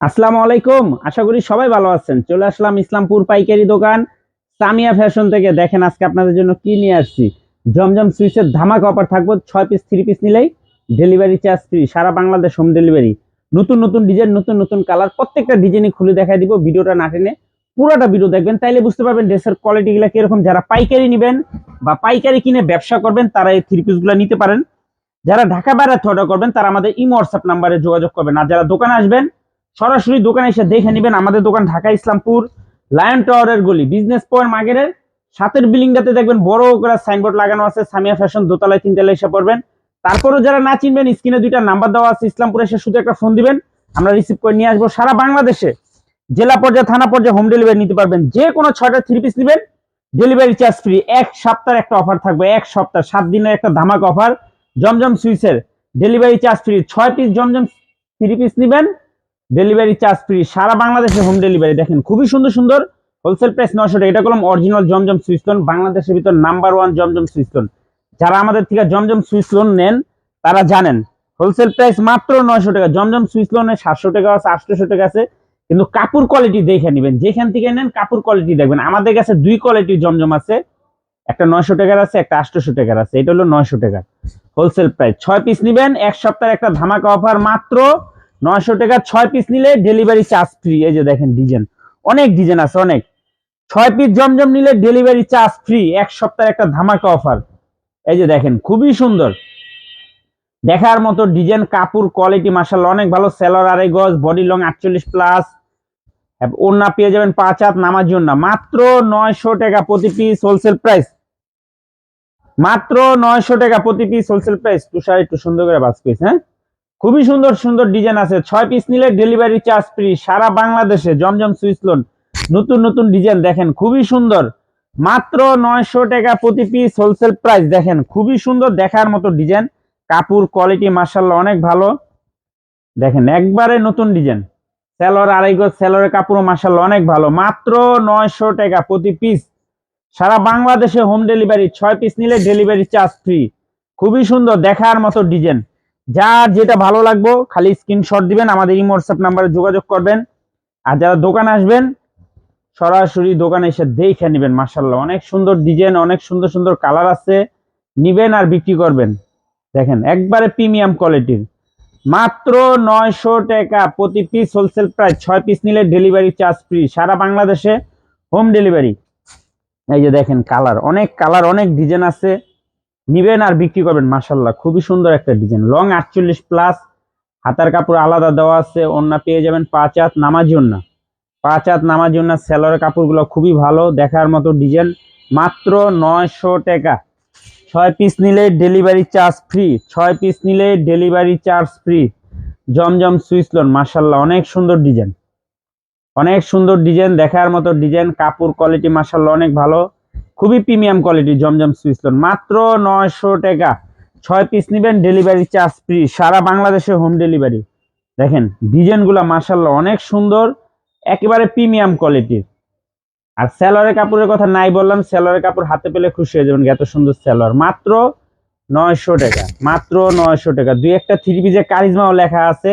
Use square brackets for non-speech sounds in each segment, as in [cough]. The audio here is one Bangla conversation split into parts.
আসসালামু আলাইকুম। আশা করি সবাই ভালো আছেন। চলে আসলাম ইসলামপুর পাইকারি দোকান। সামিয়া ফ্যাশন থেকে দেখেন আজকে আপনাদের জন্য কি নিয়ে আসছি। জমজম সুইচের ধামাকা অফার থাকব, ছয় পিস, থ্রি পিস নিলেই ডেলিভারি চার্জ ফ্রি, সারা বাংলাদেশ হোম ডেলিভারি। নতুন নতুন ডিজাইন, নতুন নতুন কালার, প্রত্যেকটা ডিজাইনই খুলে দেখাই দিব, ভিডিওটা না টেনে পুরোটা ভিডিও দেখবেন, তাইলে বুঝতে পারবেন ড্রেসের কোয়ালিটি গুলা কীরকম। যারা পাইকারি নেবেন বা পাইকারি কিনে ব্যবসা করবেন, তারা এই থ্রি পিসগুলা নিতে পারেন। যারা ঢাকা বাইরে অর্ডার করবেন, তারা আমাদের ইমো হোয়াটসঅ্যাপ নাম্বারে যোগাযোগ করবেন। আর যারা দোকানে আসবেন সরাসরি দোকানে এসে দেখে নেবেন আমাদের দোকান ঢাকা ইসলামপুর লায়ন টাওয়ারের গলি বিজনেস পয়েন্ট মার্কেটের সাতের বিল্ডিংটাতে দেখবেন বড় করে সাইনবোর্ড লাগানো আছে, সামিয়া ফ্যাশন দোতলায় তিনতলায় এসে পড়বেন তারপরও যারা না চিনবেন, স্ক্রিনে দুইটা নাম্বার দেওয়া আছে, ইসলামপুরে এসে শুধু একটা ফোন দিবেন, আমরা রিসিভ করে নিয়ে আসব। সারা বাংলাদেশে জেলা পর্যায়ে, থানা পর্যায়ে হোম ডেলিভারি নিতে পারবেন। যে কোনো ছয়টা থ্রি পিস নেবেন ডেলিভারি চার্জ ফ্রি এক সপ্তাহের একটা অফার থাকবে, এক সপ্তাহ, সাত দিনের একটা ধামাক অফার জমজম সুইসের ডেলিভারি চার্জ ফ্রি ছয় পিস জমজম থ্রি পিস নেবেন ডেলিভারি চার্জ ফ্রি সারা বাংলাদেশে হোম ডেলিভারি দেখেন, খুবই সুন্দর সুন্দর। হোলসেল প্রাইস নশো টাকা, এটা করলাম অরিজিনাল জমজম সুইচলোন বাংলাদেশের ভিতর নাম্বার ওয়ান জমজম সুইচলোন যারা আমাদের থেকে জমজম সুইচলোন নেন, তারা জানেন হোলসেল প্রাইস মাত্র নয়শো টাকা, জমজম সুইচলোনে সাতশো টাকা আছে, আটশোশো টাকা আছে। কিন্তু কাপড় কোয়ালিটি দেখে নেবেন, যেখান থেকে নেন কাপড় কোয়ালিটি দেখবেন। আমাদের কাছে দুই কোয়ালিটির জমজম আছে, একটা নয়শো টাকার আছে, একটা আটশোশো টাকার আছে, এটা হলো নয়শো টাকা। হোলসেল প্রাইস ছয় পিস নিবেন, এক সপ্তাহের একটা ধামাকা অফার মাত্র নয়শো টাকা ছয় পিস নিলে ডেলিভারি চার্জ ফ্রি এই যে দেখেন ডিজাইন অনেক ডিজাইন আছে, অনেক। ছয় পিস জমজম নিলে ডেলিভারি চার্জ ফ্রি এক সপ্তাহের একটা ধামাকা অফার এই যে দেখেন, খুবই সুন্দর। দেখার মতো ডিজাইন কাপড় কোয়ালিটি মাসাল অনেক ভালো। সেলর আড়াই গজ বডি লং আটচল্লিশ প্লাস ওড়না পেয়ে যাবেন পাঁচ হাত নামার জন্য। মাত্র নয়শো টাকা প্রতি পিস হোলসেল প্রাইস মাত্র নয়শো টাকা প্রতি পিস হোলসেল প্রাইস তুষার একটু সুন্দর করে বাস পিস হ্যাঁ? খুবই সুন্দর সুন্দর ডিজাইন আছে। ছয় পিস নিলে ডেলিভারি চার্জ ফ্রি সারা বাংলাদেশে, জমজম সুইচ লোন। নতুন নতুন ডিজাইন দেখেন, খুবই সুন্দর। মাত্র নয়শো টাকা প্রতি পিস হোলসেল প্রাইস, দেখেন, খুবই সুন্দর দেখার মতো ডিজাইন। কাপড় কোয়ালিটি মার্শাল্লাহ অনেক ভালো। দেখেন, একবারে নতুন ডিজাইন। সেলর আড়াই গজ, সেলরের কাপড়ও মার্শাল্লাহ অনেক ভালো। মাত্র নয়শো টাকা প্রতি পিস। সারা বাংলাদেশে হোম ডেলিভারি, ছয় পিস নিলে ডেলিভারি চার্জ ফ্রি। খুবই সুন্দর দেখার মতো ডিজাইন। যার যেটা ভালো লাগবো, খালি স্ক্রিনশট দিবেন, আমাদের এই হোয়াটসঅ্যাপ নাম্বারে যোগাযোগ করবেন। আর যারা দোকানে আসবেন, সরাসরি দোকানে এসে দেখে নেবেন মার্শাল্লাহ অনেক সুন্দর ডিজাইন অনেক সুন্দর সুন্দর কালার আছে। নিবেন আর বিক্রি করবেন। দেখেন, একবারে প্রিমিয়াম কোয়ালিটির মাত্র নয়শো টাকা প্রতি পিস হোলসেল প্রাইস ছয় পিস নিলে ডেলিভারি চার্জ ফ্রি সারা বাংলাদেশে হোম ডেলিভারি এই যে দেখেন কালার অনেক কালার অনেক ডিজাইন আছে। নিবেন আর বিক্রি করবেন মাসাল্লাহ খুবই সুন্দর একটা ডিজাইন লং আটচল্লিশ প্লাস হাতার কাপড় আলাদা দেওয়া আছে অন্য পেয়ে যাবেন পাঁচ হাত নামার জন্য পাঁচ হাত নামার জন্য সেলরের কাপড়গুলো খুবই ভালো, দেখার মতো ডিজাইন মাত্র নয়শো টাকা। ছয় পিস নিলে ডেলিভারি চার্জ ফ্রি ছয় পিস নিলে ডেলিভারি চার্জ ফ্রি জমজম সুইসলন মাসাল্লাহ অনেক সুন্দর ডিজাইন অনেক সুন্দর ডিজাইন দেখার মতো ডিজাইন কাপড় কোয়ালিটি মাসাল্লাহ অনেক ভালো। খুবই প্রিমিয়াম কোয়ালিটি জমজম সুইসলন মাত্র নয়শো টাকা। ছয় পিস নেবেন ডেলিভারি চার্জ ফ্রি সারা বাংলাদেশে হোম ডেলিভারি দেখেন, ডিজাইনগুলো মাসাল্লাহ অনেক সুন্দর, একেবারে প্রিমিয়াম কোয়ালিটির। আর স্যালোয়ারের কাপড়ের কথা নাই বললাম স্যালোয়ারের কাপড় হাতে পেলে খুশি হয়ে যাবেন, এত সুন্দর স্যালোয়ার মাত্র নয়শো টাকা, মাত্র নয়শো টাকা। দুই একটা থ্রি পিসে কারিজমাও লেখা আছে।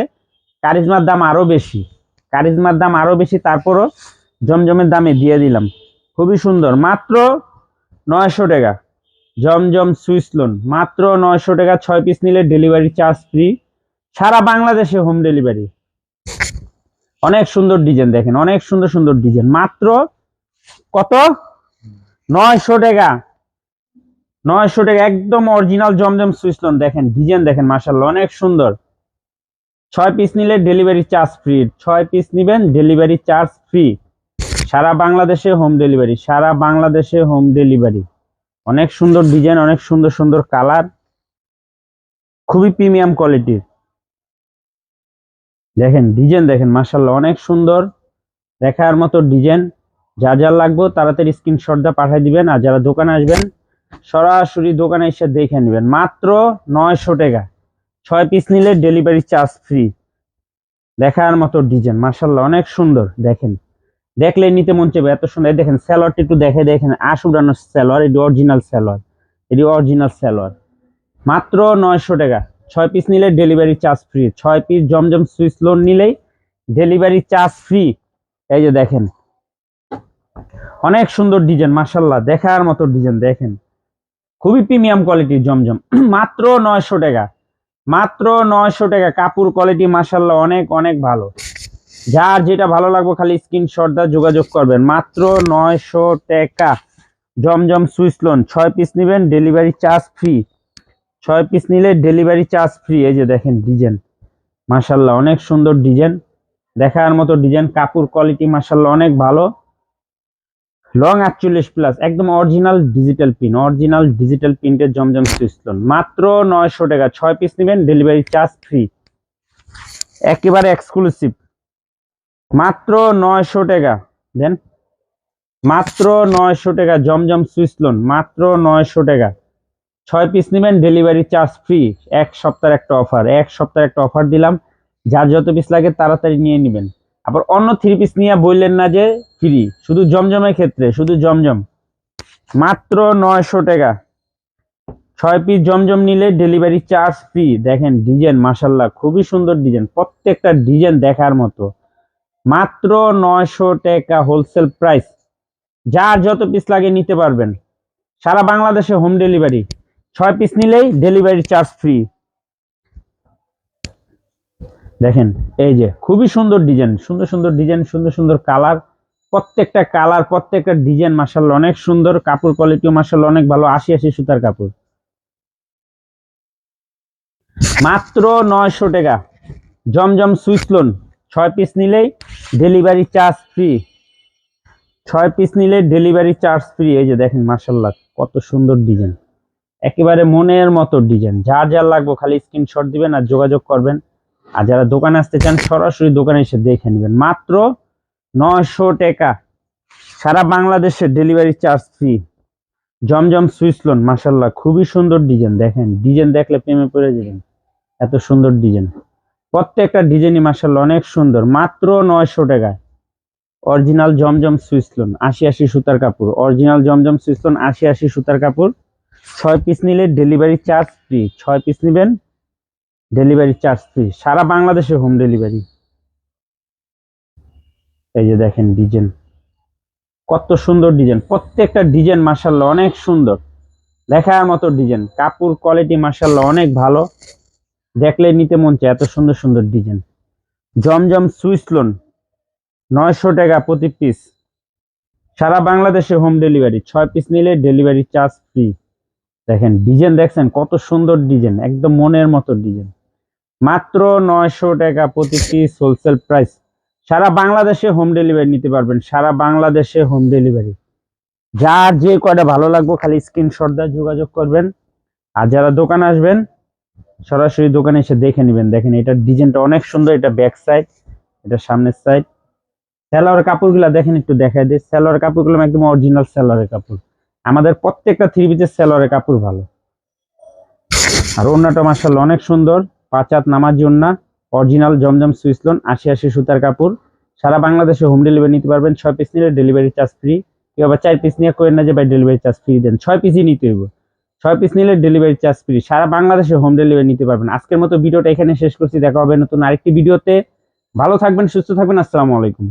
কারিজমার দাম আরও বেশি। কারিজমার দাম আরও বেশি, তারপরও জমজমের দামে দিয়ে দিলাম। খুবই সুন্দর। মাত্র নয়শো টাকা। জমজম সুইস লোন। মাত্র নয়শো টাকা ছয় পিস নিলে ডেলিভারি চার্জ ফ্রি। সারা বাংলাদেশে হোম ডেলিভারি। অনেক সুন্দর ডিজাইন দেখেন, অনেক সুন্দর সুন্দর ডিজাইন। মাত্র কত? নয়শো টাকা। নয়শো টাকা, একদম অরিজিনাল জমজম সুইচ লোন। দেখেন, ডিজাইন দেখেন মাসাল্লাহ অনেক সুন্দর। ছয় পিস নিলে ডেলিভারি চার্জ ফ্রি। ছয় পিস নিবেন, ডেলিভারি চার্জ ফ্রি। সারা বাংলাদেশে হোম ডেলিভারি সারা বাংলাদেশে হোম ডেলিভারি অনেক সুন্দর ডিজাইন অনেক সুন্দর সুন্দর কালার খুবই প্রিমিয়াম কোয়ালিটির দেখেন ডিজাইন দেখেন মাসাল্লাহ অনেক সুন্দর। দেখার মতো ডিজাইন যা যা লাগবে তাড়াতাড়ি স্ক্রিনশটটা পাঠিয়ে দিবেন আর যারা দোকানে আসবেন, সরাসরি দোকানে এসে দেখে নেবেন। মাত্র নয়শো টাকা। ছয় পিস নিলে ডেলিভারি চার্জ ফ্রি দেখার মতো ডিজাইন মার্শাল্লাহ অনেক সুন্দর। দেখেন। দেখলে নিতে মন চাইবে। এত সুন্দর। দেখেন স্যালোয়ারটা একটু দেখে দেখেন আশ উড়ানো স্যালোয়ার, এটি অরিজিনাল স্যালোয়ার। এটি অরিজিনাল স্যালোয়ার। মাত্র নয়শো টাকা। ছয় পিস নিলে ডেলিভারি চার্জ ফ্রি ছয় পিস জমজম সুইচ লোন নিলেই ডেলিভারি চার্জ ফ্রি এই যে দেখেন। অনেক সুন্দর ডিজাইন মাসাল্লাহ দেখার মতো ডিজাইন দেখেন। খুবই প্রিমিয়াম কোয়ালিটির জমজম। [clears throat] মাত্র নয়শো টাকা। মাত্র নয়শো টাকা। কাপড় কোয়ালিটি মাসাল্লাহ অনেক অনেক ভালো। যার যেটা ভালো লাগবে খালি স্ক্রিনশট দা যোগাযোগ করবেন। মাত্র নয়শো টাকা। জমজম সুইস লোন ছয় পিস নেবেন ডেলিভারি চার্জ ফ্রি ছয় পিস নিলে ডেলিভারি চার্জ ফ্রি এই যে দেখেন ডিজাইন মাসাল্লাহ অনেক সুন্দর ডিজাইন দেখার মতো ডিজাইন কাপড় কোয়ালিটি মাসাল্লাহ অনেক ভালো। লং আটচল্লিশ প্লাস একদম original digital print original digital প্রিন্টের জমজম সুইস লোন মাত্র নয়শো টাকা। ছয় পিস নেবেন ডেলিভারি চার্জ ফ্রি একেবারে এক্সক্লুসিভ মাত্র নয়শো টাকা। দেন, মাত্র নয়শো টাকা, জমজম সুইস লোন, মাত্র নয়শো টাকা। ছয় পিস নেবেন, ডেলিভারি চার্জ ফ্রি। এক সপ্তাহের একটা অফার। এক সপ্তাহের একটা অফার দিলাম। যার যত পিস লাগে তাড়াতাড়ি নিয়ে নেবেন। আবার অন্য থ্রি পিস নিয়ে বললেন না যে ফ্রি। শুধু জমজমের ক্ষেত্রে, শুধু জমজম। মাত্র নয়শো টাকা। ছয় পিস জমজম নিলে ডেলিভারি চার্জ ফ্রি। দেখেন, ডিজাইন মাসাল্লাহ খুবই সুন্দর ডিজাইন। প্রত্যেকটা ডিজাইন দেখার মতো। মাত্র নয়শো টাকা হোলসেল প্রাইস যার যত পিস লাগে নিতে পারবেন। সারা বাংলাদেশে হোম ডেলিভারি ছয় পিস নিলেই ডেলিভারি চার্জ ফ্রি দেখেন, এই যে খুবই সুন্দর ডিজাইন সুন্দর সুন্দর ডিজাইন সুন্দর সুন্দর কালার প্রত্যেকটা কালার প্রত্যেকটা ডিজাইন মাসাল্লাহ অনেক সুন্দর কাপড় কোয়ালিটিও মার্শাল অনেক ভালো আশি আশি সুতার কাপড়। মাত্র নয়শো টাকা। জমজম সুইস লোন ছয় পিস নিলেই ডেলিভারি চার্জ ফ্রি ছয় পিস নিলে ডেলিভারি চার্জ ফ্রি এই যে দেখেন মাসাল্লাহ কত সুন্দর ডিজাইন একেবারে মনের মতো ডিজাইন যা যা লাগবে খালি স্ক্রিনশট দিবেন আর যোগাযোগ করবেন। আর যারা দোকানে আসতে চান, সরাসরি দোকানে এসে দেখে নেবেন। মাত্র নয়শো টাকা। সারা বাংলাদেশে ডেলিভারি চার্জ ফ্রি জমজম সুইস লোন মাসাল্লাহ খুবই সুন্দর ডিজাইন দেখেন ডিজাইন দেখলে প্রেমে পড়ে যাবেন। এত সুন্দর ডিজাইন প্রত্যেকটা ডিজাইনই মাসাল্লাহ অনেক সুন্দর। মাত্র নয়শো টাকায়। অরিজিনাল জমজম সুইসলোন আশি আশি সুতার কাপড়। অরিজিনাল জমজম সুইস লোন, আশি আশি সুতার কাপড়। ছয় পিস নিলে ডেলিভারি চার্জ ফ্রি। ছয় পিস নেবেন, ডেলিভারি চার্জ ফ্রি। সারা বাংলাদেশে হোম ডেলিভারি। এই যে দেখেন ডিজাইন। কত সুন্দর ডিজাইন। প্রত্যেকটা ডিজাইন মার্শাল্লাহ অনেক সুন্দর। দেখার মতো ডিজাইন। কাপড় কোয়ালিটি মার্শাল্লাহ অনেক ভালো। দেখলে নিতে মন চায় এত সুন্দর সুন্দর ডিজাইন। জমজম সুইস লোন, নয়শো টাকা প্রতি পিস। সারা বাংলাদেশে হোম ডেলিভারি, ছয় পিস নিলে ডেলিভারি চার্জ ফ্রি। দেখেন, ডিজাইন দেখছেন, কত সুন্দর ডিজাইন, একদম মনের মতো ডিজাইন। মাত্র নয়শো টাকা প্রতি পিস হোলসেল প্রাইস। সারা বাংলাদেশে হোম ডেলিভারি নিতে পারবেন, সারা বাংলাদেশে হোম ডেলিভারি। যার যে কয়টা ভালো লাগবে, খালি স্ক্রিনশট দিয়ে যোগাযোগ করবেন। আর যারা দোকানে আসবেন সরাসরি দোকানে এসে দেখে নেবেন। দেখেন এটার ডিজাইনটা অনেক সুন্দর, এটা ব্যাক সাইড এটা সামনের সাইড স্যালোয়ার কাপড়গুলো দেখেন, একটু দেখাই দিই। স্যালোয়ার কাপড়গুলো একদম অরিজিনাল স্যালোয়ারের কাপড়। আমাদের প্রত্যেকটা থ্রি পিসের স্যালোয়ারের কাপড় ভালো। আর ওন্নাটা মার্শাল্লাহ অনেক সুন্দর। পাঁচাত নামার জন্য অরিজিনাল জমজম সুইস লোন আশি আশি সুতার কাপড়। সারা বাংলাদেশে হোম ডেলিভারি নিতে পারবেন। ছয় পিস নিলে ডেলিভারি চার্জ ফ্রি কেউ আবার চার পিস নিয়ে করেন না যে, ভাই ডেলিভারি চার্জ ফ্রি দেন। ছয় পিসই নিতে হইব। ছয় পিস নিলে ডেলিভারি চার্জ ফ্রি সারা বাংলাদেশে হোম ডেলিভারি নিতে পারবেন। আজকের মতো ভিডিওটা এখানে শেষ করছি। দেখা হবে নতুন আরেকটি ভিডিওতে। ভালো থাকবেন, সুস্থ থাকবেন। আসসালামু আলাইকুম।